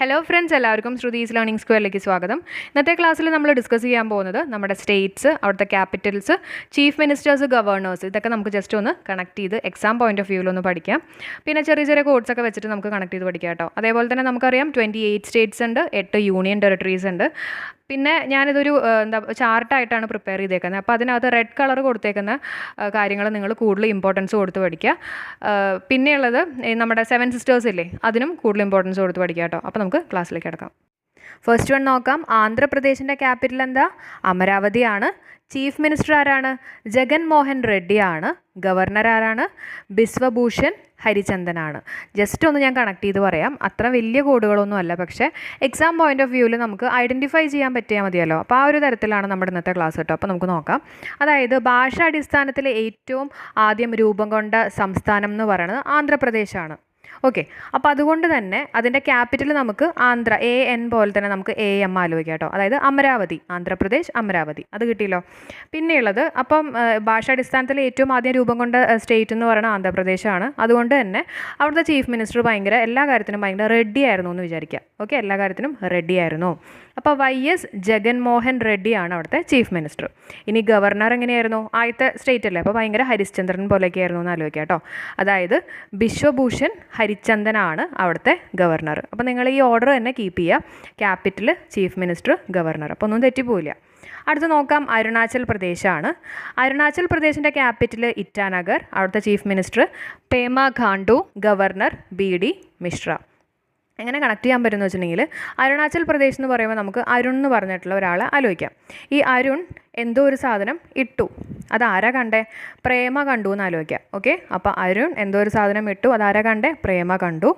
Hello friends എല്ലാവർക്കും Shruthi's learning സ്ക്വയറിലേക്ക് സ്വാഗതം. ഇന്നത്തെ ക്ലാസ്സിൽ നമ്മൾ ഡിസ്കസ് ചെയ്യാൻ പോകുന്നത് നമ്മുടെ സ്റ്റേറ്റ്സ് അവിടുത്തെ ക്യാപിറ്റൽസ് ചീഫ് മിനിസ്റ്റേഴ്സ് ഗവർണേഴ്സ് ഇതൊക്കെ നമുക്ക് ജസ്റ്റ് ഒന്ന് കണക്ട് ചെയ്ത് എക്സാം പോയിന്റ് ഓഫ് വ്യൂവിൽ ഒന്ന് പഠിക്കാം. പിന്നെ ചെറിയ ചെറിയ കോഡ്സ് ഒക്കെ വെച്ചിട്ട് നമുക്ക് കണക്ട് ചെയ്ത് പഠിക്കാം കേട്ടോ. അതേപോലെ തന്നെ നമുക്കറിയാം ട്വന്റി എയ്റ്റ് സ്റ്റേറ്റ്സ് ഉണ്ട് എട്ട് യൂണിയൻ ടെറിട്ടറീസ് ഉണ്ട്. പിന്നെ ഞാനിതൊരു എന്താ ചാർട്ടായിട്ടാണ് പ്രിപ്പയർ ചെയ്തേക്കുന്നത്. അപ്പോൾ അതിനകത്ത് റെഡ് കളർ കൊടുത്തേക്കുന്ന കാര്യങ്ങൾ നിങ്ങൾ കൂടുതൽ ഇമ്പോർട്ടൻസ് കൊടുത്ത് പഠിക്കുക പിന്നെയുള്ളത് നമ്മുടെ സെവൻ സിസ്റ്റേഴ്സ് ഇല്ലേ അതിനും കൂടുതൽ ഇമ്പോർട്ടൻസ് കൊടുത്ത് പഠിക്കുക കേട്ടോ. അപ്പോൾ നമുക്ക് ക്ലാസ്സിലേക്ക് കിടക്കാം. ഫസ്റ്റ് വൺ നോക്കാം. ആന്ധ്രാപ്രദേശിന്റെ ക്യാപിറ്റൽ എന്താ? അമരാവതിയാണ്. ചീഫ് മിനിസ്റ്റർ ആരാണ്? ജഗൻ മോഹൻ റെഡ്ഡിയാണ്. ഗവർണർ ആരാണ്? ബിസ്വഭൂഷൺ ഹരിചന്ദനാണ്. ജസ്റ്റ് ഒന്ന് ഞാൻ കണക്ട് ചെയ്ത് പറയാം. അത്ര വലിയ കോഡുകളൊന്നും അല്ല. പക്ഷേ എക്സാം പോയിന്റ് ഓഫ് വ്യൂവിൽ നമുക്ക് ഐഡന്റിഫൈ ചെയ്യാൻ പറ്റിയാൽ മതിയല്ലോ. അപ്പോൾ ആ ഒരു തരത്തിലാണ് നമ്മുടെ ഇന്നത്തെ ക്ലാസ് കേട്ടോ അപ്പോൾ നമുക്ക് നോക്കാം. അതായത് ഭാഷാടിസ്ഥാനത്തിലെ ഏറ്റവും ആദ്യം രൂപം കൊണ്ട സംസ്ഥാനം എന്ന് പറയുന്നത് ആന്ധ്രാപ്രദേശാണ്. ഓക്കെ അപ്പോൾ അതുകൊണ്ട് തന്നെ അതിന്റെ ക്യാപിറ്റൽ നമുക്ക് ആന്ധ്ര എ എൻ പോലെ തന്നെ നമുക്ക് എ എം ആലോചിക്കാം കേട്ടോ. അതായത് അമരാവതി ആന്ധ്രാപ്രദേശ് അമരാവതി. അത് കിട്ടിയല്ലോ. പിന്നെയുള്ളത് അപ്പം ഭാഷാടിസ്ഥാനത്തിൽ ഏറ്റവും ആദ്യം രൂപം കൊണ്ട സ്റ്റേറ്റ് എന്ന് പറയുന്നത് ആന്ധ്രാപ്രദേശാണ്. അതുകൊണ്ട് തന്നെ അവിടുത്തെ ചീഫ് മിനിസ്റ്റർ ഭയങ്കര എല്ലാ കാര്യത്തിനും ഭയങ്കര റെഡി ആയിരുന്നു എന്ന് വിചാരിക്കുക. ഓക്കെ എല്ലാ കാര്യത്തിനും റെഡി ആയിരുന്നു. അപ്പോൾ വൈ എസ് ജഗൻമോഹൻ റെഡ്ഡിയാണ് അവിടുത്തെ ചീഫ് മിനിസ്റ്റർ ഇനി ഗവർണർ എങ്ങനെയായിരുന്നു? ആദ്യത്തെ സ്റ്റേറ്റ് അല്ലേ? അപ്പോൾ ഭയങ്കര ഹരിശ്ചന്ദ്രൻ പോലെയൊക്കെ ആയിരുന്നു എന്ന് ആലോചിക്കാം കേട്ടോ. അതായത് ബിശ്വഭൂഷൺ ഹരിചന്ദനാണ് അവിടുത്തെ ഗവർണർ. അപ്പോൾ നിങ്ങൾ ഈ ഓർഡർ തന്നെ കീപ്പ് ചെയ്യുക. ക്യാപിറ്റൽ ചീഫ് മിനിസ്റ്റർ ഗവർണർ അപ്പോൾ ഒന്നും തെറ്റിപ്പോയില്ല അടുത്ത് നോക്കാം. അരുണാചൽ പ്രദേശാണ്. അരുണാചൽ പ്രദേശിന്റെ ക്യാപിറ്റൽ ഇറ്റാനഗർ അവിടുത്തെ chief minister Pema Khandu governor B D Mishra. എങ്ങനെ കണക്ട് ചെയ്യാൻ പറ്റുമെന്ന് വെച്ചിട്ടുണ്ടെങ്കിൽ അരുണാചൽ പ്രദേശ് എന്ന് പറയുമ്പോൾ നമുക്ക് അരുൺ എന്ന് പറഞ്ഞിട്ടുള്ള ഒരാളെ ആലോചിക്കാം. ഈ അരുൺ എന്തോ ഒരു സാധനം ഇട്ടു. അതാരാ കണ്ടേ? പ്രേമ കണ്ടു എന്ന് ആലോചിക്കാം. ഓക്കെ അപ്പോൾ അരുൺ എന്തോ ഒരു സാധനം ഇട്ടു. അതാരാ കണ്ടേ? പ്രേമ കണ്ടു.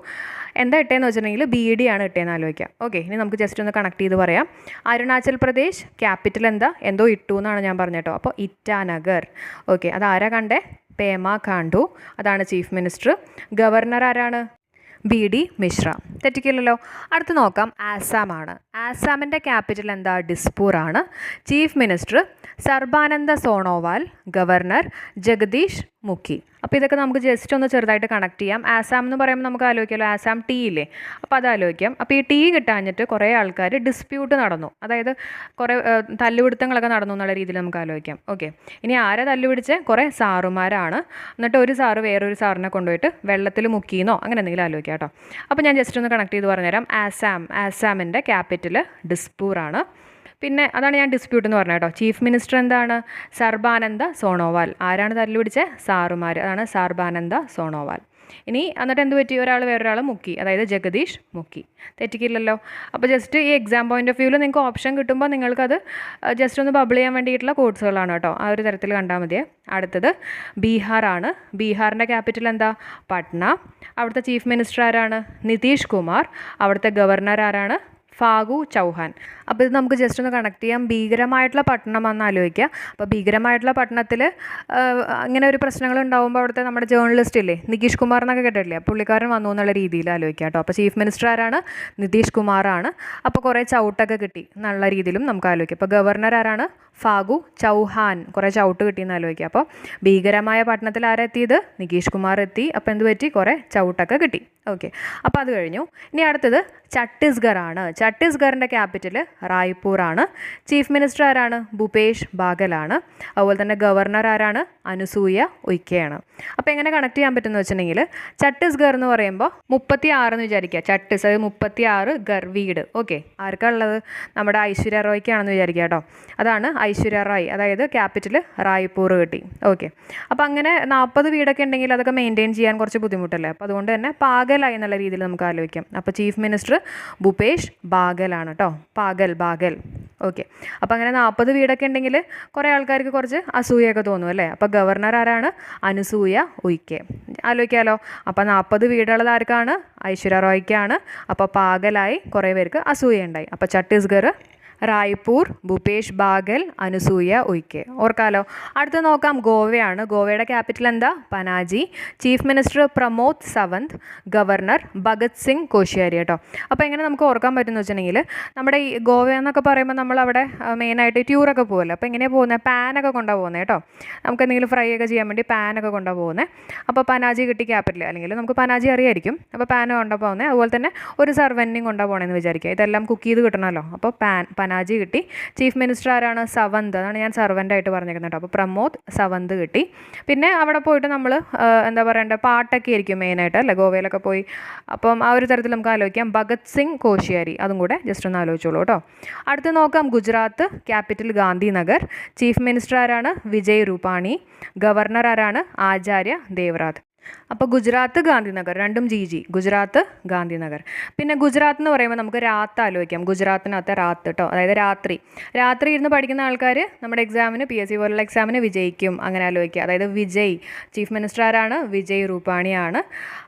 എന്താ ഇട്ടേന്ന് വെച്ചിട്ടുണ്ടെങ്കിൽ ബി ഡി ആണ് ഇട്ടേന്ന് ആലോചിക്കാം. ഓക്കെ ഇനി നമുക്ക് ജസ്റ്റ് ഒന്ന് കണക്ട് ചെയ്ത് പറയാം. അരുണാചൽ പ്രദേശ് ക്യാപിറ്റൽ എന്താ? എന്തോ ഇട്ടു എന്നാണ് ഞാൻ പറഞ്ഞേട്ടോ അപ്പോൾ ഇറ്റാനഗർ. ഓക്കെ അതാരാ കണ്ടേ? പേമ കാണ്ടു. അതാണ് ചീഫ് മിനിസ്റ്റർ ഗവർണർ ആരാണ്? B D Mishra. തെറ്റിക്കില്ലല്ലോ. അടുത്ത് നോക്കാം. ആസാമാണ് ആസാമിന്റെ ക്യാപിറ്റൽ എന്താ? ഡിസ്പൂർ ആണ്. Chief minister Sarbananda Sonowal governor Jagdish Mukhi അപ്പോൾ ഇതൊക്കെ നമുക്ക് ജസ്റ്റ് ഒന്ന് ചെറുതായിട്ട് കണക്ട് ചെയ്യാം. ആസാം എന്ന് പറയുമ്പോൾ നമുക്ക് ആലോചിക്കാമല്ലോ ആസാം ടീ ഇല്ലേ? അപ്പോൾ അത് ആലോചിക്കാം. അപ്പോൾ ഈ ടീ കിട്ടാഞ്ഞിട്ട് കുറേ ആൾക്കാർ ഡിസ്പ്യൂട്ട് നടന്നു. അതായത് കുറേ തല്ലുപിടുത്തങ്ങളൊക്കെ നടന്നു എന്നുള്ള രീതിയിൽ നമുക്ക് ആലോചിക്കാം. ഓക്കെ ഇനി ആരെ തല്ലുപിടിച്ച്? കുറേ സാറുമാരാണ്. എന്നിട്ട് ഒരു സാറ് വേറൊരു സാറിനെ കൊണ്ടുപോയിട്ട് വെള്ളത്തിൽ മുക്കിയെന്നോ അങ്ങനെ എന്തെങ്കിലും ആലോചിക്കാം കേട്ടോ. അപ്പോൾ ഞാൻ ജസ്റ്റ് ഒന്ന് കണക്ട് ചെയ്ത് പറഞ്ഞുതരാം. ആസാം ആസാമിന്റെ ക്യാപിറ്റൽ ഡിസ്പൂർ ആണ്. പിന്നെ അതാണ് ഞാൻ ഡിസ്പ്യൂട്ട് എന്ന് പറഞ്ഞത് കേട്ടോ. ചീഫ് മിനിസ്റ്റർ എന്താണ്? സർബാനന്ദ സോണോവാൽ. ആരാണ് തല്ലുപിടിച്ചത് സാറുമാർ അതാണ് സർബാനന്ദ സോണോവാൽ. ഇനി എന്നിട്ട് എന്ത് പറ്റി? ഒരാൾ വേറൊരാൾ മുക്കി. അതായത് ജഗദീഷ് മുക്കി. തെറ്റിക്കില്ലല്ലോ. അപ്പോൾ ജസ്റ്റ് ഈ എക്സാം പോയിന്റ് ഓഫ് വ്യൂവിൽ നിങ്ങൾക്ക് ഓപ്ഷൻ കിട്ടുമ്പോൾ നിങ്ങൾക്കത് ജസ്റ്റ് ഒന്ന് ബബിൾ ചെയ്യാൻ വേണ്ടിയിട്ടുള്ള കോഴ്സുകളാണ് കേട്ടോ. ആ ഒരു തരത്തിൽ കണ്ടാൽ മതിയേ. അടുത്തത് ബീഹാറാണ്. ബീഹാറിന്റെ ക്യാപിറ്റൽ എന്താ? പട്ന. അവിടുത്തെ ചീഫ് മിനിസ്റ്റർ ആരാണ്? നിതീഷ് കുമാർ. അവിടുത്തെ ഗവർണർ ആരാണ്? ഫാഗു ചൗഹാൻ. അപ്പോൾ ഇത് നമുക്ക് ജസ്റ്റ് ഒന്ന് കണക്ട് ചെയ്യാം. ഭീകരമായിട്ടുള്ള പട്ടണം എന്ന് ആലോചിക്കുക. അപ്പോൾ ഭീകരമായിട്ടുള്ള പട്ടണത്തിൽ അങ്ങനെ ഒരു പ്രശ്നങ്ങൾ ഉണ്ടാകുമ്പോൾ അവിടുത്തെ നമ്മുടെ ജേർണലിസ്റ്റ് ഇല്ലേ നിതീഷ് കുമാർ എന്നൊക്കെ കേട്ടിട്ടില്ലേ? പുള്ളിക്കാരൻ വന്നു എന്നുള്ള രീതിയിൽ ആലോചിക്കുക കേട്ടോ. അപ്പോൾ ചീഫ് മിനിസ്റ്റർ ആരാണ്? നിതീഷ് കുമാറാണ്. അപ്പോൾ കുറേ ചവിട്ടൊക്കെ കിട്ടി എന്നുള്ള രീതിയിലും നമുക്ക് ആലോചിക്കാം. അപ്പോൾ ഗവർണർ ആരാണ്? ഫാഗു ചൗഹാൻ. കുറേ ചവിട്ട് കിട്ടിയെന്ന് ആലോചിക്കുക അപ്പോൾ ഭീകരമായ പട്ടണത്തിൽ ആരെത്തിയത്? നികീഷ് കുമാർ എത്തി. അപ്പോൾ എന്ത് പറ്റി? കുറേ ചവിട്ടൊക്കെ കിട്ടി. ഓക്കെ. അപ്പോൾ അത് കഴിഞ്ഞു. ഇനി അടുത്തത് ഛത്തീസ്ഗർ ആണ്. ഛത്തീസ്ഗഡിന്റെ ക്യാപിറ്റൽ റായ്പൂർ ആണ്. ചീഫ് മിനിസ്റ്റർ ആരാണ്? ഭൂപേഷ് ബാഗലാണ് അതുപോലെ തന്നെ ഗവർണർ ആരാണ്? അനുസൂയ ഉയ്ക്കയാണ്. അപ്പോൾ എങ്ങനെ കണക്ട് ചെയ്യാൻ പറ്റുമെന്ന് വെച്ചിട്ടുണ്ടെങ്കിൽ ഛത്തീസ്ഗർ എന്ന് പറയുമ്പോൾ മുപ്പത്തി ആറ് എന്ന് വിചാരിക്കുക. ഛത്തീസ് അത് മുപ്പത്തി ആറ് ഗർവീഡ് ഓക്കെ. ആർക്കാ ഉള്ളത്? നമ്മുടെ ഐശ്വര്യ റോയ്ക്കാണെന്ന് വിചാരിക്കുക കേട്ടോ. അതാണ് ഐശ്വര്യ റായ് അതായത് ക്യാപിറ്റൽ റായ്പൂർ കിട്ടി. ഓക്കെ അപ്പോൾ അങ്ങനെ നാൽപ്പത് വീടൊക്കെ ഉണ്ടെങ്കിൽ അതൊക്കെ മെയിന്റെയിൻ ചെയ്യാൻ കുറച്ച് ബുദ്ധിമുട്ടല്ലേ? അപ്പോൾ അതുകൊണ്ട് തന്നെ പാഗലായി എന്നുള്ള രീതിയിൽ നമുക്ക് ആലോചിക്കാം. അപ്പോൾ ചീഫ് മിനിസ്റ്റർ ഭൂപേഷ് ബാഗലാണ് കേട്ടോ പാഗൽ ബാഗൽ. ഓക്കെ അപ്പോൾ അങ്ങനെ നാൽപ്പത് വീടൊക്കെ ഉണ്ടെങ്കിൽ കുറേ ആൾക്കാർക്ക് കുറച്ച് അസൂയൊക്കെ തോന്നും അല്ലേ? അപ്പോൾ ഗവർണർ ആരാണ്? അനുസൂയ ഉയ്ക്കെ. ആലോചിക്കാമല്ലോ അപ്പോൾ നാൽപ്പത് വീടുള്ളത് ആർക്കാണ്? ഐശ്വര്യ റോയ്ക്കാണ്. അപ്പോൾ പാഗലായി കുറേ പേർക്ക് അസൂയ ഉണ്ടായി. അപ്പോൾ ഛത്തീസ്ഗഡ് റായ്പൂർ ഭൂപേഷ് ബാഗൽ അനുസൂയ ഉയ്ക്കെ. ഓർക്കാലോ? അടുത്ത് നോക്കാം ഗോവയാണ്. ഗോവയുടെ ക്യാപിറ്റൽ എന്താ? Panaji. Chief minister Pramod Sawant governor Bhagat Singh Koshyari കേട്ടോ. അപ്പോൾ എങ്ങനെ നമുക്ക് ഓർക്കാൻ പറ്റുമെന്ന് വെച്ചിട്ടുണ്ടെങ്കിൽ നമ്മുടെ ഈ ഗോവ എന്നൊക്കെ പറയുമ്പോൾ നമ്മൾ അവിടെ മെയിനായിട്ട് ട്യൂറൊക്കെ പോകുമല്ലോ അപ്പോൾ എങ്ങനെയാണ് പോകുന്നത് പാനൊക്കെ കൊണ്ടാണ് പോകുന്നത് കേട്ടോ. നമുക്ക് എന്തെങ്കിലും ഫ്രൈ ഒക്കെ ചെയ്യാൻ വേണ്ടി പാനൊക്കെ കൊണ്ടാണ് പോകുന്നത് അപ്പോൾ പനാജി കിട്ടി ക്യാപിറ്റൽ അല്ലെങ്കിൽ നമുക്ക് പനാജി അറിയായിരിക്കും. അപ്പോൾ പാൻ കൊണ്ടാണ് പോകുന്നത് അതുപോലെ തന്നെ ഒരു സർവന്റിങ് കൊണ്ടാണ് പോകണമെന്ന് വിചാരിക്കുക. ഇതെല്ലാം കുക്ക് ചെയ്ത് കിട്ടണമല്ലോ അപ്പോൾ പാൻ പനാജി കിട്ടി. ചീഫ് മിനിസ്റ്റർ ആരാണ്? സവന്ത്. അതാണ് ഞാൻ സർവന്റായിട്ട് പറഞ്ഞിരിക്കുന്നത് കേട്ടോ. അപ്പോൾ പ്രമോദ് സവന്ത് കിട്ടി. പിന്നെ അവിടെ പോയിട്ട് നമ്മൾ എന്താ പറയണ്ടേ പാട്ടൊക്കെ ആയിരിക്കും മെയിനായിട്ട് അല്ലേ? ഗോവയിലൊക്കെ പോയി. അപ്പം ആ ഒരു തരത്തിൽ നമുക്ക് ആലോചിക്കാം. ഭഗത് സിംഗ് കോശിയാരി. അതും കൂടെ ജസ്റ്റ് ഒന്ന് ആലോചിച്ചോളൂ കേട്ടോ. അടുത്ത് നോക്കാം. Gujarat capital Gandhinagar. Chief minister ആരാണ്? വിജയ് രൂപാണി. ഗവർണർ ആരാണ്? ആചാര്യ ദേവ്രാത്. അപ്പോൾ ഗുജറാത്ത് ഗാന്ധിനഗർ രണ്ടും ജി ജി. ഗുജറാത്ത് ഗാന്ധിനഗർ. പിന്നെ ഗുജറാത്ത് എന്ന് പറയുമ്പോൾ നമുക്ക് രാത്ത് ആലോചിക്കാം. ഗുജറാത്തിനകത്ത് രാത്ത് കേട്ടോ അതായത് രാത്രി. രാത്രി ഇരുന്ന് പഠിക്കുന്ന ആൾക്കാർ നമ്മുടെ എക്സാമിന് പി എസ് സി പോലുള്ള എക്സാമിന് വിജയിക്കും. അങ്ങനെ ആലോചിക്കുക. അതായത് വിജയ് ചീഫ് മിനിസ്റ്റർ ആരാണ്? വിജയ് റൂപാണിയാണ്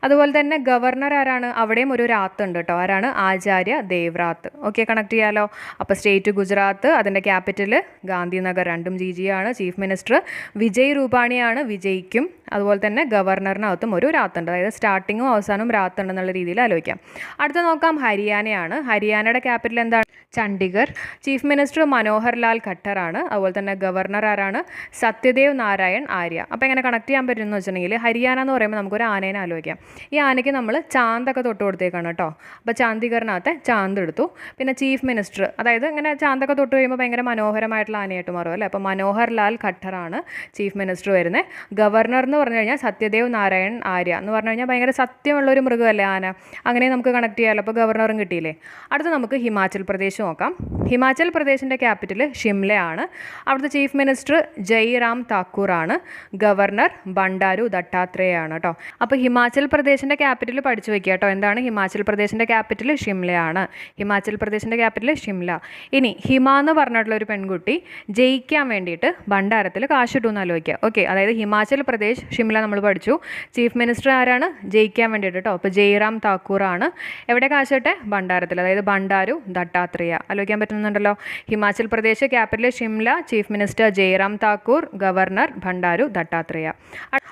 അതുപോലെ തന്നെ ഗവർണർ ആരാണ്? അവിടെയും ഒരു രാത്ത് ഉണ്ട് കേട്ടോ ആരാണ്? ആചാര്യ ദേവ്രാത്ത്. ഓക്കെ കണക്ട് ചെയ്യാലോ? അപ്പോൾ സ്റ്റേറ്റ് ഗുജറാത്ത് അതിന്റെ ക്യാപിറ്റൽ ഗാന്ധിനഗർ. രണ്ടും ജി ജി ആണ്. ചീഫ് മിനിസ്റ്റർ വിജയ് റൂപാണിയാണ് വിജയിക്കും. അതുപോലെ തന്നെ ഗവർണറിനകത്തും ഒരു രാത്തുണ്ട് അതായത് സ്റ്റാർട്ടിങ്ങും അവസാനവും രാത്തുണ്ടെന്നുള്ള രീതിയിൽ ആലോചിക്കാം. അടുത്ത നോക്കാം ഹരിയാനയാണ്. ഹരിയാനയുടെ ക്യാപിറ്റൽ എന്താണ്? ചണ്ഡീഗഡ് ചീഫ് മിനിസ്റ്റർ മനോഹർ ലാൽ ഖട്ടറാണ്. അതുപോലെ തന്നെ ഗവർണർ ആരാണ്? സത്യദേവ് നാരായൺ ആര്യ. അപ്പോൾ എങ്ങനെ കണക്ട് ചെയ്യാൻ പറ്റുമെന്ന് വെച്ചിട്ടുണ്ടെങ്കിൽ ഹരിയാന എന്ന് പറയുമ്പോൾ നമുക്കൊരു ആനേനെ ആലോചിക്കാം. ഈ ആനയ്ക്ക് നമ്മൾ ചാന്തൊക്കെ തൊട്ട് കൊടുത്തേക്കാണ് കേട്ടോ. അപ്പോൾ ചാന്തിഗറിനകത്തെ ചാന്ത് എടുത്തു. പിന്നെ ചീഫ് മിനിസ്റ്റർ അതായത് ഇങ്ങനെ ചാന്തൊക്കെ തൊട്ട് കഴിയുമ്പോൾ ഭയങ്കര മനോഹരമായിട്ടുള്ള ആനയായിട്ട് മാറും അല്ലേ? അപ്പോൾ മനോഹർ ലാൽ ഖട്ടറാണ് ചീഫ് മിനിസ്റ്റർ വരുന്നത്. ഗവർണർ എന്ന് പറഞ്ഞു കഴിഞ്ഞാൽ സത്യദേവ് നാരായൺ ആര്യ എന്ന് പറഞ്ഞു കഴിഞ്ഞാൽ ഭയങ്കര സത്യമുള്ള ഒരു മൃഗമല്ലേ ആന? അങ്ങനെ നമുക്ക് കണക്ട് ചെയ്യാമല്ലോ അപ്പോൾ ഗവർണറും കിട്ടിയില്ലേ? അടുത്ത് നമുക്ക് ഹിമാചൽ പ്രദേശ് നോക്കാം. ഹിമാചൽ പ്രദേശിന്റെ ക്യാപിറ്റൽ ഷിംലയാണ്. അവിടുത്തെ ചീഫ് മിനിസ്റ്റർ ജയ്റാം താക്കൂർ ആണ് ഗവർണർ ബണ്ടാരു ദട്ടാത്രേയാണ് കേട്ടോ അപ്പോൾ ഹിമാചൽ പ്രദേശിന്റെ ക്യാപിറ്റൽ പഠിച്ചു വയ്ക്കുക കേട്ടോ എന്താണ് ഹിമാചൽ പ്രദേശിന്റെ ക്യാപിറ്റൽ ഷിംലയാണ്. ഹിമാചൽ പ്രദേശിന്റെ ക്യാപിറ്റൽ ഷിംല. ഇനി ഹിമ എന്ന് പറഞ്ഞിട്ടുള്ള ഒരു പെൺകുട്ടി ജയിക്കാൻ വേണ്ടിയിട്ട് ഭണ്ഡാരത്തിൽ കാശിട്ടു എന്ന് ആലോചിക്കുക ഓക്കെ അതായത് ഹിമാചൽ പ്രദേശ് ഷിംല നമ്മൾ പഠിച്ചു. ചീഫ് മിനിസ്റ്റർ ആരാണ്? ജയിക്കാൻ വേണ്ടിയിട്ട് കേട്ടോ അപ്പോൾ ജയ്റാം താക്കൂർ ആണ് എവിടെ കാശിട്ടെ ഭണ്ഡാരത്തിൽ അതായത് ഭണ്ഡാരു ദട്ടാത്രേയ ആലോചിക്കാൻ പറ്റുന്നുണ്ടല്ലോ. Himachal Pradesh capital Shimla chief minister Jairam Thakur governor Bandaru Dattatreya.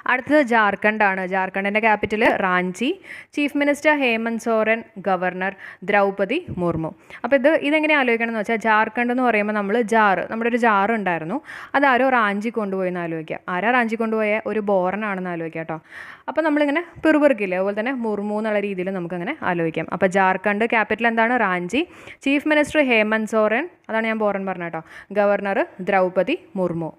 അടുത്തത് ജാർഖണ്ഡ് ആണ് ജാർഖണ്ഡിന്റെ capital Ranchi chief minister Hemant Soren governor Draupadi Murmu. അപ്പോൾ ഇത് ഇതെങ്ങനെ ആലോചിക്കണം എന്ന് വെച്ചാൽ ജാർഖണ്ഡ് എന്ന് പറയുമ്പോൾ നമ്മൾ ജാറ് നമ്മുടെ ഒരു ജാറ് ഉണ്ടായിരുന്നു. അതാരോ റാഞ്ചി കൊണ്ടുപോയി എന്ന് ആലോചിക്കുക. ആരാ റാഞ്ചി കൊണ്ടുപോയ? ഒരു ബോറനാണെന്ന് ആലോചിക്കുക കേട്ടോ. അപ്പോൾ നമ്മളിങ്ങനെ പിറുപിറുക്കില്ലേ? അതുപോലെ തന്നെ മുർമു എന്നുള്ള രീതിയിൽ നമുക്കങ്ങനെ ആലോചിക്കാം. അപ്പോൾ ജാർഖണ്ഡ് ക്യാപിറ്റൽ എന്താണ്? റാഞ്ചി. ചീഫ് മിനിസ്റ്റർ ഹേമന്ത് സോറൻ അതാണ് ഞാൻ ബോറൻ പറഞ്ഞ കേട്ടോ. ഗവർണർ ദ്രൗപതി മുർമു.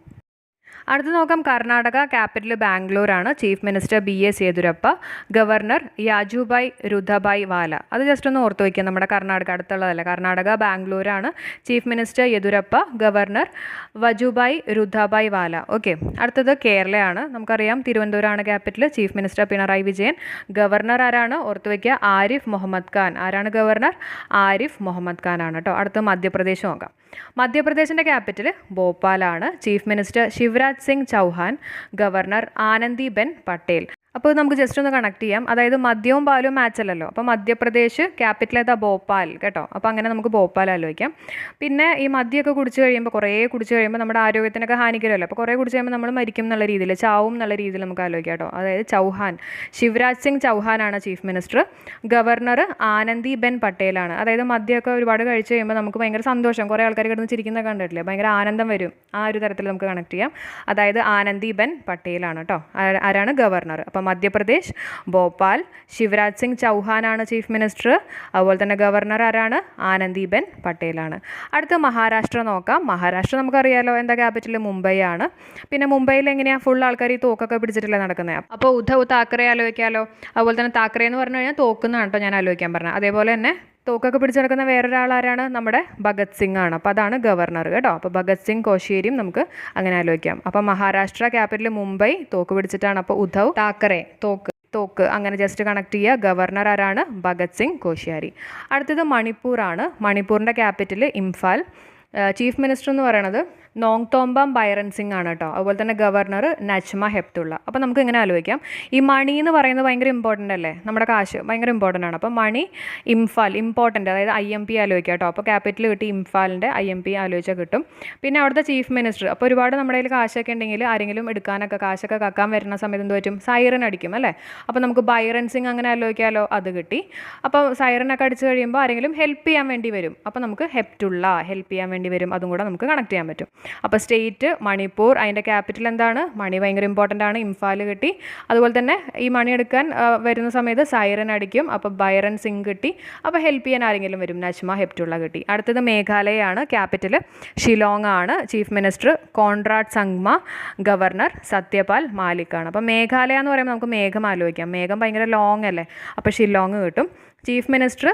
അടുത്ത് നോക്കാം. Karnataka capital ബാംഗ്ലൂരാണ്. Chief minister B S Yediyurappa governor Vajubhai Rudhabhai Vala. അത് ജസ്റ്റ് ഒന്ന് ഓർത്ത് വയ്ക്കുക. നമ്മുടെ കർണാടക അടുത്തുള്ളതല്ല. Karnataka ബാംഗ്ലൂരാണ് chief minister Yediyurappa governor Vajubhai Rudabhai Wala. Okay അടുത്തത് കേരളയാണ്. നമുക്കറിയാം തിരുവനന്തപുരമാണ് capital chief minister Pinarayi Vijayan. Governor ആരാണ്? ഓർത്ത് വയ്ക്കുക. ആരിഫ് മുഹമ്മദ് ഖാൻ. ആരാണ് ഗവർണർ? ആരിഫ് മുഹമ്മദ് ഖാൻ ആണ് കേട്ടോ. അടുത്ത് മധ്യപ്രദേശ് നോക്കാം. മധ്യപ്രദേശിന്റെ capital ഭോപ്പാലാണ് chief minister Shivraj Singh Chouhan governor Anandiben Patel. അപ്പോൾ നമുക്ക് ജസ്റ്റ് ഒന്ന് കണക്ട് ചെയ്യാം. അതായത് മദ്യവും പാലും മാച്ച് അല്ലല്ലോ. അപ്പോൾ മധ്യപ്രദേശ് ക്യാപിറ്റൽ ഏതാ? ഭോപ്പാൽ കേട്ടോ. അപ്പോൾ അങ്ങനെ നമുക്ക് ഭോപ്പാൽ ആലോചിക്കാം. പിന്നെ ഈ മദ്യമൊക്കെ കുടിച്ച് കഴിയുമ്പോൾ കുറേ കുടിച്ച് കഴിയുമ്പോൾ നമ്മുടെ ആരോഗ്യത്തിനൊക്കെ ഹാനികരമല്ലോ? അപ്പോൾ കുറേ കുടിച്ച് കഴിയുമ്പോൾ നമ്മൾ മരിക്കും എന്നുള്ള രീതിയിൽ ചാവും എന്നുള്ള രീതിയിൽ നമുക്ക് ആലോചിക്കാം കേട്ടോ. അതായത് Chouhan. Shivraj Singh ചൗഹാനാണ് chief minister governor Anandi Ben പട്ടേലാണ് അതായത് മദ്യമൊക്കെ ഒരുപാട് കഴിച്ച് കഴിയുമ്പോൾ നമുക്ക് ഭയങ്കര സന്തോഷം. കുറേ ആൾക്കാർ കിടന്ന് ചിരിക്കുന്ന കണ്ടിട്ടില്ലേ? ഭയങ്കര ആനന്ദം വരും. ആ ഒരു തരത്തിൽ നമുക്ക് കണക്ട് ചെയ്യാം. അതായത് ആനന്ദി ബെൻ പട്ടേലാണ് കേട്ടോ. ആരാണ്? ഗവർണർ. അപ്പോൾ മധ്യപ്രദേശ് ഭോപ്പാൽ ശിവരാജ് സിംഗ് ചൗഹാനാണ് ചീഫ് മിനിസ്റ്റർ അതുപോലെ തന്നെ ഗവർണർ ആരാണ്? ആനന്ദി ബെൻ പട്ടേലാണ്. അടുത്ത മഹാരാഷ്ട്ര നോക്കാം. മഹാരാഷ്ട്ര നമുക്കറിയാലോ എന്താ ക്യാപിറ്റൽ മുംബൈ ആണ് പിന്നെ മുംബൈയിൽ എങ്ങനെയാണ് ഫുൾ ആൾക്കാർ ഈ തോക്കൊക്കെ പിടിച്ചിട്ടല്ലേ നടക്കുന്നത് അപ്പോൾ ഉദ്ധവ് താക്കറെ ആലോചിക്കാമല്ലോ അതുപോലെ തന്നെ താക്കറെ എന്ന് പറഞ്ഞു കഴിഞ്ഞാൽ തോക്കുന്നതാണ് കേട്ടോ ഞാൻ ആലോചിക്കാൻ പറഞ്ഞത്. അതേപോലെ തന്നെ തോക്കൊക്കെ പിടിച്ചു നടക്കുന്ന വേറൊരാൾ ആരാണ് നമ്മുടെ ഭഗത് സിംഗ് ആണ് അപ്പോൾ അതാണ് ഗവർണർ കേട്ടോ. അപ്പോൾ ഭഗത് സിംഗ് കോശേരിയും നമുക്ക് അങ്ങനെ ആലോചിക്കാം. അപ്പോൾ മഹാരാഷ്ട്ര ക്യാപിറ്റൽ മുംബൈ തോക്ക് പിടിച്ചിട്ടാണ് അപ്പോൾ ഉദ്ധവ് താക്കറെ തോക്ക് തോക്ക് അങ്ങനെ ജസ്റ്റ് കണക്ട് ചെയ്യുക ഗവർണർ ആരാണ്? ഭഗത് സിംഗ് കോശിയാരി. അടുത്തത് മണിപ്പൂർ ആണ്. മണിപ്പൂരിന്റെ ക്യാപിറ്റൽ ഇംഫാൽ. ചീഫ് മിനിസ്റ്റർ എന്ന് പറയുന്നത് നോങ്തോംബം ബൈറൻ സിംഗ് ആണ് കേട്ടോ. അതുപോലെ തന്നെ ഗവർണർ നജ്മ ഹെപ്തുള്ള. അപ്പോൾ നമുക്ക് ഇങ്ങനെ ആലോചിക്കാം. ഈ മണി എന്ന് പറയുന്നത് ഭയങ്കര ഇമ്പോർട്ടന്റ് അല്ലേ? നമ്മുടെ കാശ് ഭയങ്കര ഇമ്പോർട്ടന്റ് ആണ്. അപ്പോൾ മണി ഇംഫാൽ ഇമ്പോർട്ടന്റ് അതായത് ഐ എം പി ആലോചിക്കാം കേട്ടോ. അപ്പോൾ ക്യാപിറ്റൽ കിട്ടി ഇംഫാലിന്റെ ഐ എം പി ആലോചിച്ചാൽ കിട്ടും. പിന്നെ അവിടുത്തെ ചീഫ് മിനിസ്റ്റർ അപ്പോൾ ഒരുപാട് നമ്മുടെ കയ്യിൽ കാശൊക്കെ ഉണ്ടെങ്കിൽ ആരെങ്കിലും എടുക്കാനൊക്കെ കാശൊക്കെ കക്കാൻ വരുന്ന സമയത്ത് എന്ത് പറ്റും? സൈറൻ അടിക്കും അല്ലേ? അപ്പോൾ നമുക്ക് ബൈറൻ സിംഗ് അങ്ങനെ ആലോചിക്കാമല്ലോ അത് കിട്ടി. അപ്പോൾ സൈറനൊക്കെ അടിച്ചു കഴിയുമ്പോൾ ആരെങ്കിലും ഹെൽപ്പ് ചെയ്യാൻ വേണ്ടി വരും. അപ്പോൾ നമുക്ക് ഹെപ്റ്റുള്ള ഹെൽപ്പ് ചെയ്യാൻ വേണ്ടി വരും. അതും കൂടെ നമുക്ക് കണക്ട് ചെയ്യാൻ പറ്റും. അപ്പോൾ സ്റ്റേറ്റ് മണിപ്പൂർ അതിന്റെ ക്യാപിറ്റൽ എന്താണ്? മണി ഭയങ്കര ഇമ്പോർട്ടന്റ് ആണ്. ഇംഫാൽ കിട്ടി. അതുപോലെ തന്നെ ഈ മണി എടുക്കാൻ വരുന്ന സമയത്ത് സൈറൻ അടിക്കും. അപ്പോൾ ബൈറൻ സിംഗ് കിട്ടി. അപ്പോൾ ഹെൽപ്പ് ചെയ്യാൻ ആരെങ്കിലും വരും? നജ്മ ഹെപ്റ്റുള്ള കിട്ടി. അടുത്തത് മേഘാലയയാണ് ക്യാപിറ്റൽ ഷിലോങ് ആണ്. Chief minister Conrad Sangma governor Satyapal Malik ആണ്. അപ്പോൾ മേഘാലയ എന്ന് പറയുമ്പോൾ നമുക്ക് മേഘം ആലോചിക്കാം. മേഘം ഭയങ്കര ലോങ് അല്ലേ? അപ്പോൾ ഷിലോങ് കിട്ടും. ചീഫ് മിനിസ്റ്റർ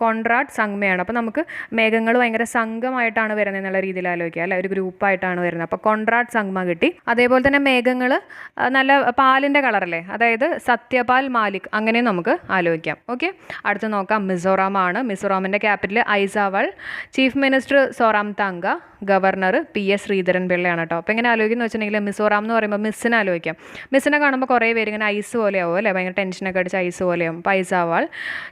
കോ- സംഗമയാണ്. അപ്പോൾ നമുക്ക് മേഘങ്ങൾ ഭയങ്കര സംഘമായിട്ടാണ് വരുന്നത് എന്നുള്ള രീതിയിൽ ആലോചിക്കുക അല്ലെ? ഒരു ഗ്രൂപ്പായിട്ടാണ് വരുന്നത്. അപ്പോൾ കോൺട്രാക്ട് സംഗമ കിട്ടി. അതേപോലെ തന്നെ മേഘങ്ങൾ നല്ല പാലിന്റെ കളറല്ലേ? അതായത് സത്യപാൽ മാലിക്. അങ്ങനെ നമുക്ക് ആലോചിക്കാം. ഓക്കെ? അടുത്ത് നോക്കാം. മിസോറാം ആണ്. മിസോറാമിന്റെ capital Aizawl. Chief minister Zoramthanga. Governor P S Sreedharan പിള്ളയാണ് കേട്ടോ. അപ്പോൾ ഇങ്ങനെ ആലോചിക്കുന്നു വെച്ചിട്ടുണ്ടെങ്കിൽ മിസോറാം എന്ന് പറയുമ്പോൾ മിസ്സിനെ ആലോചിക്കാം. മിസ്സിനെ കാണുമ്പോൾ കുറേ പേര് ഇങ്ങനെ ഐസ് പോലെയാവും അല്ലേ? ഭയങ്കര ടെൻഷനൊക്കെ അടിച്ച് ഐസ് പോലെയാവും അപ്പോൾ ഐസാവാൾ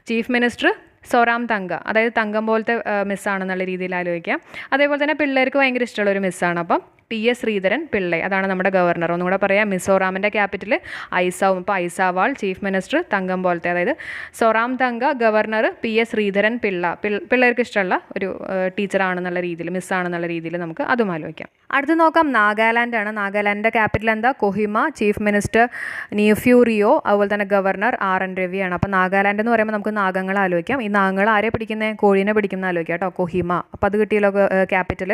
ചീഫ് മിനിസ്റ്റർ സൊറാം തങ്ക അതായത് തങ്കം പോലത്തെ മിസ്സാണെന്നുള്ള രീതിയിൽ ആലോചിക്കാം. അതേപോലെ തന്നെ പിള്ളേർക്ക് ഭയങ്കര ഇഷ്ടമുള്ള ഒരു മിസ്സാണ് അപ്പം പി എസ് ശ്രീധരൻ പിള്ളെ. അതാണ് നമ്മുടെ ഗവർണർ. ഒന്നും കൂടെ പറയാം മിസോറാമിന്റെ ക്യാപിറ്റൽ ഐസാവും. അപ്പോൾ ഐസാവാൾ ചീഫ് മിനിസ്റ്റർ തങ്കം പോലത്തെ. അതായത് Zoramthanga governor P S Sreedharan Pillai. പിള്ളേർക്ക് ഇഷ്ടമുള്ള ഒരു ടീച്ചറാണെന്നുള്ള രീതിയിൽ മിസ്സാണെന്നുള്ള രീതിയിൽ നമുക്ക് അതും ആലോചിക്കാം. അടുത്ത് നോക്കാം. നാഗാലാൻഡ് ആണ്. നാഗാലാൻഡിന്റെ ക്യാപിറ്റൽ എന്താ? കൊഹിമ ചീഫ് മിനിസ്റ്റർ നിയഫ്യൂറിയോ അതുപോലെ തന്നെ ഗവർണർ ആർ എൻ രവിയാണ്. അപ്പോൾ നാഗാലാൻഡ് എന്ന് പറയുമ്പോൾ നമുക്ക് നാഗങ്ങൾ ആലോചിക്കാം. ഈ നാഗങ്ങൾ ആരെ പിടിക്കുന്നത് കോഴീനെ പിടിക്കുന്ന ആലോചിക്കാം കേട്ടോ. കൊഹിമ. അപ്പോൾ അത് കിട്ടിയല്ലോ ക്യാപിറ്റൽ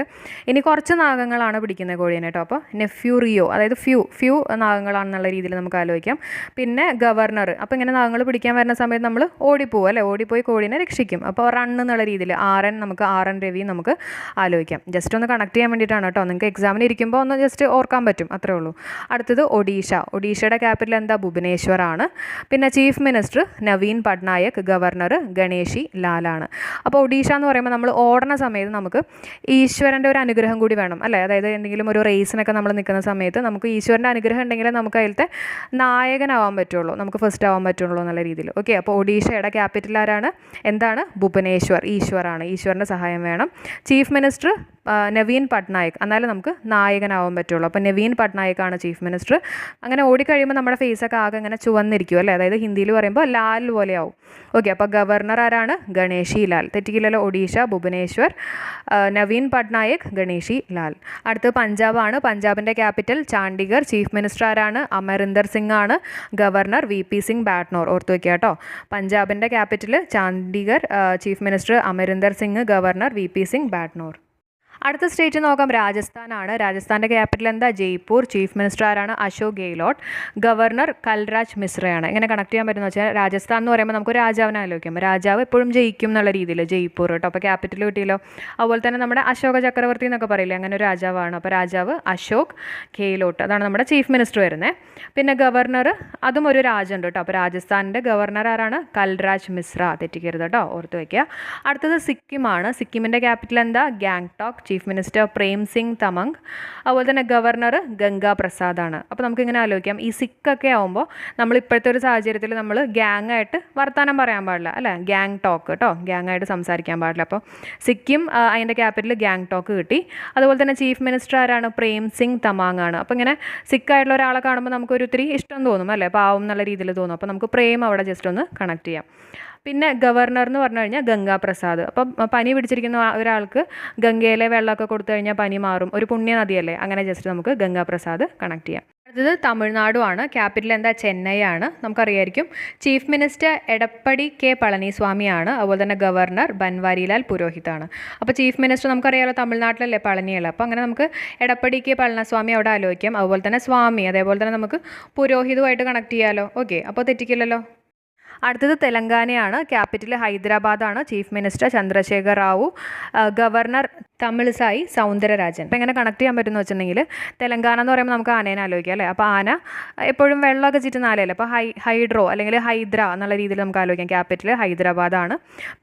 ഇനി കുറച്ച് നാഗങ്ങളാണ് പിടിക്കുന്നത്. കോഴീനെ കേട്ടോ. അപ്പോൾ നെഫ്യൂറിയോ അതായത് ഫ്യൂ ഫ്യൂ നാഗങ്ങളാണെന്നുള്ള രീതിയിൽ നമുക്ക് ആലോചിക്കാം. പിന്നെ ഗവർണർ അപ്പോൾ ഇങ്ങനെ നാഗങ്ങൾ പിടിക്കാൻ വരുന്ന സമയത്ത് നമ്മൾ ഓടിപ്പോവും അല്ലേ? ഓടിപ്പോയി കോഴീനെ രക്ഷിക്കും. അപ്പോൾ റൺ എന്നുള്ള രീതിയിൽ ആർ എൻ നമുക്ക് ആർ എൻ രവി നമുക്ക് ആലോചിക്കാം. ജസ്റ്റ് ഒന്ന് കണക്ട് ചെയ്യാൻ വേണ്ടിയിട്ടാണ് കേട്ടോ. നിങ്ങൾക്ക് എക്സാമിന് ഇരിക്കുമ്പോൾ ഒന്ന് ജസ്റ്റ് ഓർക്കാൻ പറ്റും. അത്രേ ഉള്ളൂ. അടുത്തത് ഒഡീഷ. ഒഡീഷയുടെ ക്യാപിറ്റൽ എന്താ? ഭുവനേശ്വർ ആണ് പിന്നെ chief minister Naveen Patnaik governor Ganeshi ലാലാണ്. അപ്പോൾ ഒഡീഷ എന്ന് പറയുമ്പോൾ നമ്മൾ ഓടണ സമയത്ത് നമുക്ക് ഈശ്വരന്റെ ഒരു അനുഗ്രഹം കൂടി വേണം അല്ലേ? അതായത് എന്തെങ്കിലും ഒരു റേസിനൊക്കെ നമ്മൾ നിൽക്കുന്ന സമയത്ത് നമുക്ക് ഈശ്വരന്റെ അനുഗ്രഹം ഉണ്ടെങ്കിലേ നമുക്ക് അതിലത്തെ നായകനാവാൻ പറ്റുള്ളൂ. നമുക്ക് ഫസ്റ്റ് ആവാൻ പറ്റുള്ളൂ എന്നുള്ള രീതിയിൽ. ഓക്കെ അപ്പോൾ ഒഡീഷയുടെ ക്യാപിറ്റൽ ആരാണ്? എന്താണ്? ഭുവനേശ്വർ. ഈശ്വറാണ് ഈശ്വറിന്റെ സഹായം വേണം. Chief minister Naveen Patnaik. എന്നാലേ നമുക്ക് നായകനാവാൻ പറ്റുള്ളൂ. അപ്പോൾ നവീൻ പട്നായിക്കാണ് ചീഫ് മിനിസ്റ്റർ. അങ്ങനെ ഓടിക്കഴിയുമ്പോൾ നമ്മുടെ ഫേസൊക്കെ ആകെ ഇങ്ങനെ ചുവന്നിരിക്കും അല്ലേ? അതായത് ഹിന്ദിയിൽ പറയുമ്പോൾ ലാൽ പോലെയാവും. ഓക്കെ അപ്പോൾ ഗവർണർ ആരാണ്? ഗണേഷി ലാൽ. തെറ്റിക്കില്ലല്ലോ ഒഡീഷ ഭുവനേശ്വർ. നവീൻ പട്നായിക് ഗണേഷി ലാൽ. അടുത്ത് പഞ്ചാബാണ്. പഞ്ചാബിന്റെ ക്യാപിറ്റൽ ചാണ്ഡിഗർ ചീഫ് മിനിസ്റ്റർ ആരാണ്? അമരിന്ദർ സിംഗ് ആണ്. Governor V P Singh Badnore ഓർത്ത് വയ്ക്കുക കേട്ടോ. പഞ്ചാബിന്റെ capital Chandigarh chief minister Amarinder Singh governor V P Singh Badnore അടുത്ത സ്റ്റേറ്റ് നോക്കാം. രാജസ്ഥാനാണ്. രാജസ്ഥാന്റെ ക്യാപിറ്റൽ എന്താ? ജയ്പൂർ. ചീഫ് മിനിസ്റ്റർ ആരാണ്? അശോക് ഗെയ്ലോട്ട്. ഗവർണർ കൽരാജ് മിശ്രയാണ്. എങ്ങനെ കണക്ട് ചെയ്യാൻ പറ്റുന്ന വെച്ചാൽ രാജസ്ഥാൻ എന്ന് പറയുമ്പോൾ നമുക്ക് രാജാവിനെ ആലോചിക്കാം. രാജാവ് എപ്പോഴും ജയിക്കും എന്നുള്ള രീതിയിൽ ജയ്പൂർ കേട്ടോ. അപ്പോൾ ക്യാപിറ്റൽ കിട്ടിയല്ലോ. അതുപോലെ തന്നെ നമ്മുടെ അശോക ചക്രവർത്തി എന്നൊക്കെ പറയില്ലേ? അങ്ങനെ ഒരു രാജാവാണ്. അപ്പോൾ രാജാവ് അശോക് ഗെയ്ലോട്ട്. അതാണ് നമ്മുടെ ചീഫ് മിനിസ്റ്റർ വരുന്നത് പിന്നെ ഗവർണർ അതും ഒരു രാജുണ്ട് കേട്ടോ. അപ്പോൾ രാജസ്ഥാനിന്റെ ഗവർണർ ആരാണ്? കൽരാജ് മിശ്ര. തെറ്റിക്കരുത് കേട്ടോ. ഓർത്ത് വയ്ക്കുക അടുത്തത് സിക്കിമാണ്. സിക്കിമിന്റെ ക്യാപിറ്റൽ എന്താ? ഗാങ്ടോക്ക് ചീഫ് മിനിസ്റ്റർ പ്രേം സിംഗ് തമങ് അതുപോലെ തന്നെ ഗവർണർ ഗംഗാ പ്രസാദാണ് അപ്പോൾ നമുക്കിങ്ങനെ ആലോചിക്കാം. ഈ സിക്കൊക്കെ നമ്മൾ ഇപ്പോഴത്തെ ഒരു സാഹചര്യത്തിൽ നമ്മൾ ഗ്യാങ് ആയിട്ട് വർത്തമാനം പറയാൻ പാടില്ല അല്ലേ? ഗ്യാങ് ടോക്ക് കേട്ടോ ഗ്യാങ് ആയിട്ട് സംസാരിക്കാൻ പാടില്ല. അപ്പോൾ സിക്കിം അതിന്റെ ക്യാപിറ്റൽ ഗ്യാങ് ടോക്ക് കിട്ടി. അതുപോലെ തന്നെ ചീഫ് മിനിസ്റ്റർ ആരാണ്? പ്രേം സിംഗ് തമാങ് ആണ് അപ്പോൾ ഇങ്ങനെ സിക്കായിട്ടുള്ള ഒരാളെ കാണുമ്പോൾ നമുക്കൊരു ഒത്തിരി ഇഷ്ടം തോന്നും അല്ലേ? പാവം എന്നുള്ള രീതിയിൽ തോന്നും. അപ്പോൾ നമുക്ക് പ്രേം അവിടെ ജസ്റ്റ് ഒന്ന് കണക്ട് ചെയ്യാം. പിന്നെ ഗവർണർ എന്ന് പറഞ്ഞു കഴിഞ്ഞാൽ ഗംഗാപ്രസാദ്. അപ്പം പനി പിടിച്ചിരിക്കുന്ന ഒരാൾക്ക് ഗംഗയിലെ വെള്ളമൊക്കെ കൊടുത്തു കഴിഞ്ഞാൽ പനി മാറും. ഒരു പുണ്യനദിയല്ലേ? അങ്ങനെ ജസ്റ്റ് നമുക്ക് ഗംഗാപ്രസാദ് കണക്ട് ചെയ്യാം. അടുത്തത് തമിഴ്നാടുമാണ് ക്യാപിറ്റൽ എന്താ? ചെന്നൈ ആണ് നമുക്കറിയായിരിക്കും. ചീഫ് മിനിസ്റ്റർ എടപ്പടി കെ പളനിസ്വാമിയാണ്. അതുപോലെ തന്നെ ഗവർണർ ബൻവാരിലാൽ പുരോഹിതാണ്. അപ്പോൾ ചീഫ് മിനിസ്റ്റർ നമുക്കറിയാലോ തമിഴ്നാട്ടിലല്ലേ പളനിയുള്ള അപ്പോൾ അങ്ങനെ നമുക്ക് എടപ്പടി കെ പളനിസ്വാമി അവിടെ ആലോചിക്കാം. അതുപോലെ തന്നെ സ്വാമി അതേപോലെ തന്നെ നമുക്ക് പുരോഹിതുമായിട്ട് കണക്ട് ചെയ്യാമല്ലോ ഓക്കെ അപ്പോൾ തെറ്റിക്കില്ലല്ലോ? അടുത്തത് തെലങ്കാനയാണ്. ക്യാപിറ്റൽ ഹൈദരാബാദാണ് ചീഫ് മിനിസ്റ്റർ ചന്ദ്രശേഖർ റാവു. ആ, ഗവർണർ തമിഴ്സായി സൗന്ദരരാജൻ. അപ്പോൾ എങ്ങനെ കണക്ട് ചെയ്യാൻ പറ്റുമെന്ന് വെച്ചിട്ടുണ്ടെങ്കിൽ തെലങ്കാന എന്ന് പറയുമ്പോൾ നമുക്ക് ആനേനെ ആലോചിക്കാം അല്ലേ? അപ്പോൾ ആന എപ്പോഴും വെള്ളമൊക്കെ ചുറ്റുന്ന ആലയല്ലേ അപ്പോൾ ഹൈ ഹൈഡ്രോ അല്ലെങ്കിൽ ഹൈദ്ര എന്നുള്ള രീതിയിൽ നമുക്ക് ആലോചിക്കാം. ക്യാപിറ്റൽ ഹൈദരാബാദാണ്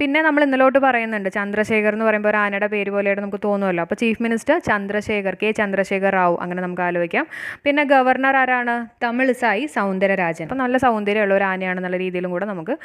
പിന്നെ നമ്മൾ ഇന്നലോട്ട് പറയുന്നുണ്ട് ചന്ദ്രശേഖർ എന്ന് പറയുമ്പോൾ ഒരു ആനയുടെ പേര് പോലെയായിട്ട് നമുക്ക് തോന്നുമല്ലോ. അപ്പോൾ chief minister Chandrashekar K Chandrashekar Rao അങ്ങനെ നമുക്ക് ആലോചിക്കാം. പിന്നെ ഗവർണർ ആരാണ്? തമിഴ്സായി സൗന്ദരരാജൻ. അപ്പോൾ നല്ല സൗന്ദര്യമുള്ള ഒരു ആനയാണെന്നുള്ള രീതിയിലും കൂടെ നമുക്ക്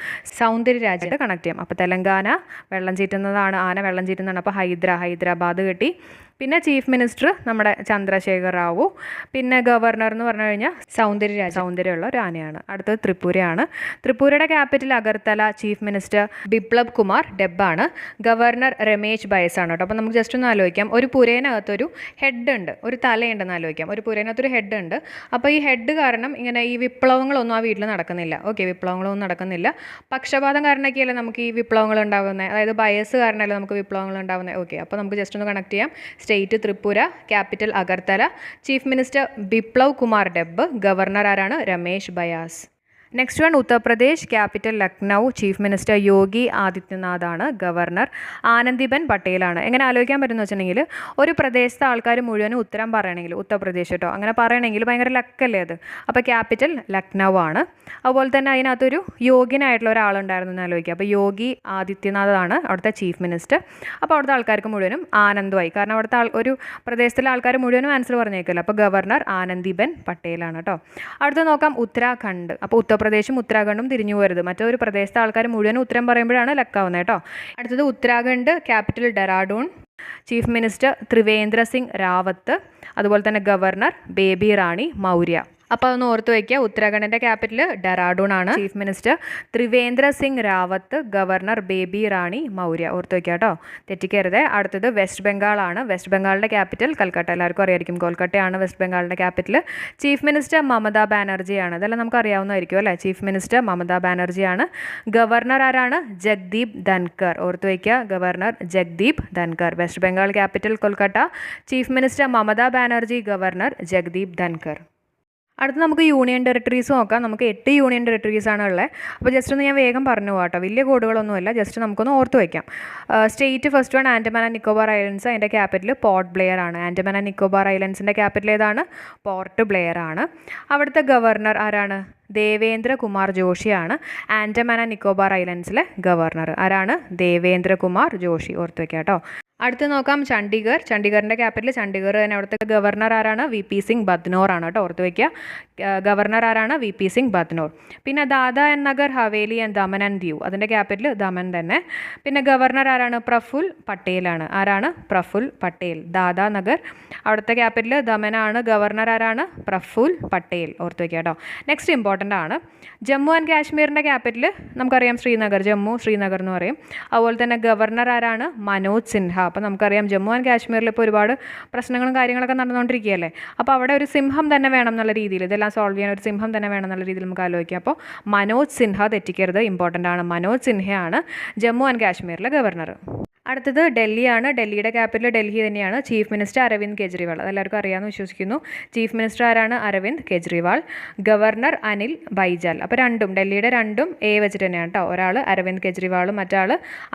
സൗന്ദര്യരാജ്യത്തെ കണക്ട് ചെയ്യാം. അപ്പോൾ തെലങ്കാന വെള്ളം ചീറ്റുന്നതാണ് ആന വെള്ളം ചീറ്റുന്നതാണ്. അപ്പോൾ ഹൈദ്ര ഹൈദരാബാദ് കിട്ടി. പിന്നെ ചീഫ് മിനിസ്റ്റർ നമ്മുടെ ചന്ദ്രശേഖർ റാവു പിന്നെ ഗവർണർ എന്ന് പറഞ്ഞു കഴിഞ്ഞാൽ സൗന്ദര്യ സൗന്ദര്യമുള്ള ഒരു ആനയാണ്. അടുത്തത് ത്രിപുരയാണ്. ത്രിപുരയുടെ capital Agartala chief minister Biplab Kumar ഡെബാണ് governor Ramesh Bais ആണ് കേട്ടോ. അപ്പോൾ നമുക്ക് ജസ്റ്റ് ഒന്ന് ആലോചിക്കാം. ഒരു പുരേനകത്തൊരു ഹെഡ് ഉണ്ട് ഒരു തലയുണ്ടെന്ന് ആലോചിക്കാം. ഒരു പുരേനകത്തൊരു ഹെഡ് ഉണ്ട് അപ്പോൾ ഈ ഹെഡ് കാരണം ഇങ്ങനെ ഈ വിപ്ലവങ്ങളൊന്നും ആ വീട്ടിൽ നടക്കുന്നില്ല. ഓക്കെ വിപ്ലവങ്ങളൊന്നും നടക്കുന്നില്ല. പക്ഷപാതം കാരണമൊക്കെയല്ലേ നമുക്ക് ഈ വിപ്ലവങ്ങൾ ഉണ്ടാകുന്നത് അതായത് ബയസ് കാരണമല്ലേ നമുക്ക് വിപ്ലവങ്ങൾ ഉണ്ടാകുന്നത് ഓക്കെ അപ്പോൾ നമുക്ക് ജസ്റ്റ് ഒന്ന് കണക്ട് ചെയ്യാം. State Tripura capital Agartala chief minister Biplab Kumar Deb governor ആരാണ്? Ramesh Bais. Next one Uttar Pradesh capital Lucknow chief minister Yogi ആദിത്യനാഥാണ് governor Anandiben പട്ടേലാണ് എങ്ങനെ ആലോചിക്കാൻ പറ്റുമെന്ന് വെച്ചിട്ടുണ്ടെങ്കിൽ ഒരു പ്രദേശത്തെ ആൾക്കാർ മുഴുവനും ഉത്തരം പറയണമെങ്കിൽ ഉത്തർപ്രദേശ് കേട്ടോ അങ്ങനെ പറയണമെങ്കിൽ ഭയങ്കര ലക്കല്ലേ അത്? അപ്പോൾ ക്യാപിറ്റൽ ലക്നൗ ആണ്. അതുപോലെ തന്നെ അതിനകത്തൊരു യോഗ്യനായിട്ടുള്ള ഒരാളുണ്ടായിരുന്നു എന്ന് ആലോചിക്കുക അപ്പോൾ യോഗി ആദിത്യനാഥാണ് അവിടുത്തെ ചീഫ് മിനിസ്റ്റർ അപ്പോൾ അവിടുത്തെ ആൾക്കാർക്ക് മുഴുവനും ആനന്ദമായി. കാരണം അവിടുത്തെ ഒരു പ്രദേശത്തിലെ ആൾക്കാർ മുഴുവനും ആൻസർ പറഞ്ഞേക്കില്ല. അപ്പോൾ ഗവർണർ ആനന്ദിബൻ പട്ടേലാണ് കേട്ടോ അടുത്ത നോക്കാം ഉത്തരാഖണ്ഡ്. അപ്പോൾ ഉത്തർപ്രദേശും ഉത്തരാഖണ്ഡും തിരിഞ്ഞു പോരുത്. മറ്റൊരു പ്രദേശത്തെ ആൾക്കാർ മുഴുവൻ ഉത്തരം പറയുമ്പോഴാണ് ലക്കാവുന്നത് കേട്ടോ. അടുത്തത് Uttarakhand capital Dehradun chief minister Trivendra Singh Rawat അതുപോലെ തന്നെ ഗവർണർ ബേബി റാണി മൗര്യ. അപ്പോൾ അതൊന്ന് ഓർത്ത് വയ്ക്കുക ഉത്തരാഖണ്ഡിന്റെ ക്യാപിറ്റൽ ഡെറാഡൂൺ ആണ് chief minister Trivendra Singh Rawat governor Baby Rani Maurya. ഓർത്ത് വയ്ക്കുക കേട്ടോ. തെറ്റിക്കരുത്. അടുത്തത് വെസ്റ്റ് ബംഗാളാണ് വെസ്റ്റ് ബംഗാളിന്റെ ക്യാപിറ്റൽ കൽക്കട്ട. എല്ലാവർക്കും അറിയായിരിക്കും. കൊൽക്കട്ടയാണ് വെസ്റ്റ് ബംഗാളിന്റെ ക്യാപിറ്റൽ ചീഫ് മിനിസ്റ്റർ മമതാ ബാനർജിയാണ്. ഇതെല്ലാം നമുക്ക് അറിയാവുന്നതായിരിക്കും അല്ലേ? ചീഫ് മിനിസ്റ്റർ മമതാ ബാനർജിയാണ്. ഗവർണർ ആരാണ്? ജഗ്ദീപ് ധൻകർ ഓർത്ത് വയ്ക്കുക governor Jagdeep Dhankhar west Bengal capital Kolkata. Chief minister Mamata Banerjee governor Jagdeep Dhankhar അടുത്ത് നമുക്ക് യൂണിയൻ ടെറിട്ടറീസ് നോക്കാം. നമുക്ക് എട്ട് യൂണിയൻ ടെറിട്ടറീസ് ആണ് ഉള്ളത്. അപ്പോൾ ജസ്റ്റ് ഒന്ന് ഞാൻ വേഗം പറഞ്ഞു പോകാട്ടോ വലിയ കോഡുകളൊന്നുമില്ല ജസ്റ്റ് നമുക്കൊന്ന് ഓർത്ത് വയ്ക്കാം state first one Andaman and Nicobar islands അതിന്റെ ക്യാപിറ്റൽ പോർട്ട് ബ്ലെയർ ആണ്. ആൻഡമാൻ ആൻഡ് നിക്കോബാർ ഐലൻഡ്സിന്റെ ക്യാപിറ്റൽ ഏതാണ്? പോർട്ട് ബ്ലെയർ ആണ്. അവിടുത്തെ ഗവർണർ ആരാണ്? ദേവേന്ദ്ര കുമാർ ജോഷിയാണ് ആൻഡമാൻ ആൻഡ് നിക്കോബാർ ഐലൻഡ്സിലെ ഗവർണർ ആരാണ്? ദേവേന്ദ്ര കുമാർ ജോഷി. ഓർത്ത് വയ്ക്കാം കേട്ടോ അടുത്ത് നോക്കാം. ചണ്ഡീഗർ. ചണ്ഡീഗറിന്റെ ക്യാപിറ്റൽ ചണ്ഡീഗർ തന്നെ അവിടുത്തെ ഗവർണർ ആരാണ്? വി പി സിംഗ് ബദ്നോർ ആണ് കേട്ടോ ഓർത്ത് വയ്ക്കുക ഗവർണർ ആരാണ്? വി പി സിംഗ് ബദ്നോർ പിന്നെ Dadra and Nagar Haveli and Daman and Diu. അതിന്റെ ക്യാപിറ്റൽ ദമൻ തന്നെ. പിന്നെ ഗവർണർ ആരാണ്? പ്രഫുൽ പട്ടേലാണ് ആരാണ്? പ്രഫുൽ പട്ടേൽ. ദാദാ നഗർ. അവിടുത്തെ ക്യാപിറ്റൽ ദമനാണ് ഗവർണർ ആരാണ്? പ്രഫുൽ പട്ടേൽ. ഓർത്ത് വയ്ക്കുക കേട്ടോ. നെക്സ്റ്റ് ഇമ്പോർട്ടന്റ് ആണ്. ജമ്മു ആൻഡ് കാശ്മീരിന്റെ ക്യാപിറ്റൽ നമുക്കറിയാം ശ്രീനഗർ. ജമ്മു ശ്രീനഗർ എന്ന് പറയും. അതുപോലെ തന്നെ ഗവർണർ ആരാണ്? മനോജ് സിൻഹ. അപ്പോൾ നമുക്കറിയാം ജമ്മു ആൻഡ് കാശ്മീരിൽ ഇപ്പോൾ ഒരുപാട് പ്രശ്നങ്ങളും കാര്യങ്ങളൊക്കെ നടന്നുകൊണ്ടിരിക്കുകയല്ലേ? അപ്പോൾ അവിടെ ഒരു സിംഹം തന്നെ വേണം എന്നുള്ള രീതിയിൽ ഇതെല്ലാം സോൾവ് ചെയ്യാൻ ഒരു സിംഹം തന്നെ വേണം എന്നുള്ള രീതിയിൽ നമുക്ക് ആലോചിക്കാം. അപ്പോൾ മനോജ് സിൻഹ തെറ്റിക്കരുത് ഇമ്പോർട്ടന്റ് ആണ്. മനോജ് സിൻഹയാണ് ജമ്മു ആൻഡ് കാശ്മീരിലെ ഗവർണർ. അടുത്തത് ഡൽഹിയാണ്. ഡൽഹിയുടെ ക്യാപിറ്റൽ ഡൽഹി തന്നെയാണ്. Chief minister Arvind Kejriwal. അതെല്ലാവർക്കും അറിയാമെന്ന് വിശ്വസിക്കുന്നു. ചീഫ് മിനിസ്റ്റർ ആരാണ്? അരവിന്ദ് കെജ്രിവാൾ. ഗവർണർ അനിൽ ബൈജാൽ. അപ്പോൾ രണ്ടും ഡൽഹിയുടെ രണ്ടും എ വെച്ചിട്ട് തന്നെയാണ് കേട്ടോ ഒരാൾ അരവിന്ദ് കെജ്രിവാളും മറ്റാൾ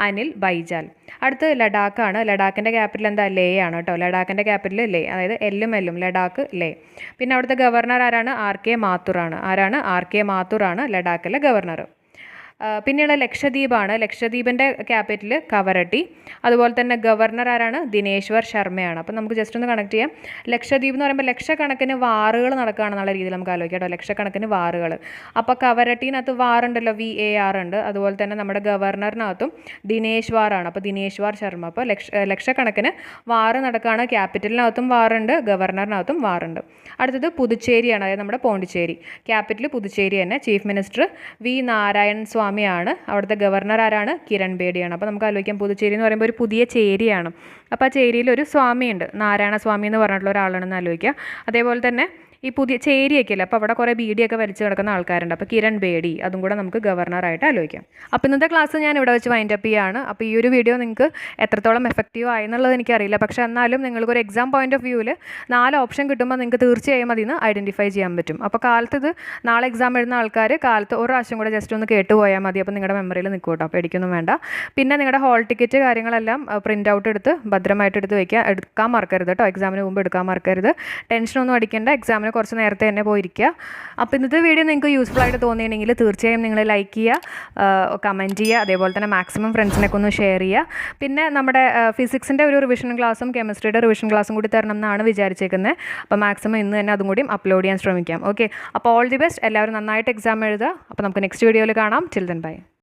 അനിൽ ബൈജാൽ. അടുത്ത് ലഡാക്കാണ്. ലഡാക്കിന്റെ ക്യാപിറ്റൽ എന്താ? ലേ ആണ് കേട്ടോ ലഡാക്കിന്റെ ക്യാപിറ്റൽ ലേ. അതായത് എല്ലും എല്ലും. ലഡാക്ക് ലേ. പിന്നെ അവിടുത്തെ ഗവർണർ ആരാണ്? ആർ കെ മാത്തൂറാണ് ആരാണ്? ആർ കെ മാത്തൂറാണ് ലഡാക്കിലെ ഗവർണർ. പിന്നെയുള്ള ലക്ഷദ്വീപാണ്. ലക്ഷദ്വീപിന്റെ ക്യാപിറ്റൽ കവരട്ടി. അതുപോലെ തന്നെ ഗവർണർ ആരാണ്? ദിനേശ്വർ ശർമ്മയാണ്. അപ്പോൾ നമുക്ക് ജസ്റ്റ് ഒന്ന് കണക്ട് ചെയ്യാം. ലക്ഷദ്വീപ് എന്ന് പറയുമ്പോൾ ലക്ഷക്കണക്കിന് വാറുകൾ നടക്കുകയാണെന്നുള്ള രീതിയിൽ നമുക്ക് ആലോചിക്കാം കേട്ടോ. ലക്ഷക്കണക്കിന് വാറുകൾ. അപ്പോൾ കവരട്ടീനകത്ത് വാറുണ്ടല്ലോ വി എ ആർ ഉണ്ട്. അതുപോലെ തന്നെ നമ്മുടെ ഗവർണറിനകത്തും ദിനേശ് വാറാണ് അപ്പോൾ ദിനേശ് വാർ ശർമ്മ. അപ്പോൾ ലക്ഷ ലക്ഷക്കണക്കിന് വാറ് നടക്കുകയാണ് ക്യാപിറ്റലിനകത്തും വാറുണ്ട് ഗവർണറിനകത്തും വാറുണ്ട് അടുത്തത് പുതുച്ചേരിയാണ്. അതായത് നമ്മുടെ പോണ്ടിച്ചേരി. ക്യാപിറ്റൽ പുതുച്ചേരി തന്നെ. ചീഫ് മിനിസ്റ്റർ വി നാരായൺ സ്വാമിയാണ്. അവിടുത്തെ ഗവർണർ ആരാണ്? കിരൺ ബേഡിയാണ്. അപ്പോൾ നമുക്ക് ആലോചിക്കാം. പുതുച്ചേരി എന്ന് പറയുമ്പോൾ ഒരു പുതിയ ചേരിയാണ്. അപ്പോൾ ആ ചേരിയിൽ ഒരു സ്വാമിയുണ്ട്. നാരായണ സ്വാമി എന്ന് പറഞ്ഞിട്ടുള്ള ഒരാളാണെന്ന് ആലോചിക്കുക അതേപോലെ തന്നെ ഈ പുതിയ ചേരിയൊക്കെ അപ്പോൾ അവിടെ കുറേ ബീഡിയൊക്കെ വലിച്ചു കിടക്കുന്ന ആൾക്കാരുണ്ട്. അപ്പോൾ കിരൺ ബേഡി അതും കൂടെ നമുക്ക് ഗവർണറായിട്ട് ആലോചിക്കാം. അപ്പോൾ ഇന്നത്തെ ക്ലാസ് ഞാൻ ഇവിടെ വെച്ച് വൈൻഡ് അപ്പ് ചെയ്യുകയാണ് അപ്പോൾ ഈ ഒരു വീഡിയോ നിങ്ങൾക്ക് എത്രത്തോളം എഫക്റ്റീവ് ആയെന്നുള്ളത് എനിക്കറിയില്ല. പക്ഷേ എന്നാലും നിങ്ങൾക്ക് ഒരു എക്സാം പോയിന്റ് ഓഫ് വ്യൂവിൽ നാല് ഓപ്ഷൻ കിട്ടുമ്പോൾ നിങ്ങൾക്ക് തീർച്ചയായും അതിൽ നിന്ന് ഐഡന്റിഫൈ ചെയ്യാൻ പറ്റും. അപ്പോൾ കാലത്ത് ഇത് നാളെ എക്സാം എഴുതുന്ന ആൾക്കാർ കാലത്ത് ഒരു പ്രാവശ്യം കൂടെ ജസ്റ്റ് ഒന്ന് കേട്ട് പോയാൽ മതി. അപ്പോൾ നിങ്ങളുടെ മെമ്മറിയിൽ നിൽക്കും കേട്ടോ അപ്പോൾ പേടിക്കൊന്നും വേണ്ട. പിന്നെ നിങ്ങളുടെ ഹോൾ ടിക്കറ്റ് കാര്യങ്ങളെല്ലാം പ്രിന്റ് ഔട്ട് എടുത്ത് ഭദ്രമായിട്ട് എടുത്ത് വയ്ക്കുക എടുക്കാൻ മറക്കരുത് കേട്ടോ എക്സാമിന് മുമ്പ് എടുക്കാൻ മറക്കരുത്. ടെൻഷനൊന്നും അടിക്കേണ്ട. എക്സാമിന് കുറച്ച് നേരത്തെ തന്നെ പോയിരിക്കുക. അപ്പോൾ ഇന്നത്തെ വീഡിയോ നിങ്ങൾക്ക് യൂസ്ഫുൾ ആയിട്ട് തോന്നിയിട്ടുണ്ടെങ്കിൽ തീർച്ചയായും നിങ്ങൾ ലൈക്ക് ചെയ്യുക കമന്റ് ചെയ്യുക അതേപോലെ തന്നെ മാക്സിമം ഫ്രണ്ട്സിനൊക്കെ ഒന്ന് ഷെയർ ചെയ്യുക. പിന്നെ നമ്മുടെ ഫിസിക്സിന്റെ ഒരു റിവിഷൻ ക്ലാസ്സും കെമിസ്ട്രിയുടെ റിവിഷൻ ക്ലാസ്സും കൂടി തരണം എന്നാണ് വിചാരിച്ചേക്കുന്നത് അപ്പോൾ മാക്സിമം ഇന്ന് തന്നെ അതും കൂടി അപ്ലോഡ് ചെയ്യാൻ ശ്രമിക്കാം. ഓക്കെ അപ്പോൾ ഓൾ ദി ബെസ്റ്റ് എല്ലാവരും നന്നായിട്ട് എക്സാം എഴുതുക. അപ്പോൾ നമുക്ക് നെക്സ്റ്റ് വീഡിയോയിൽ കാണാം. Children by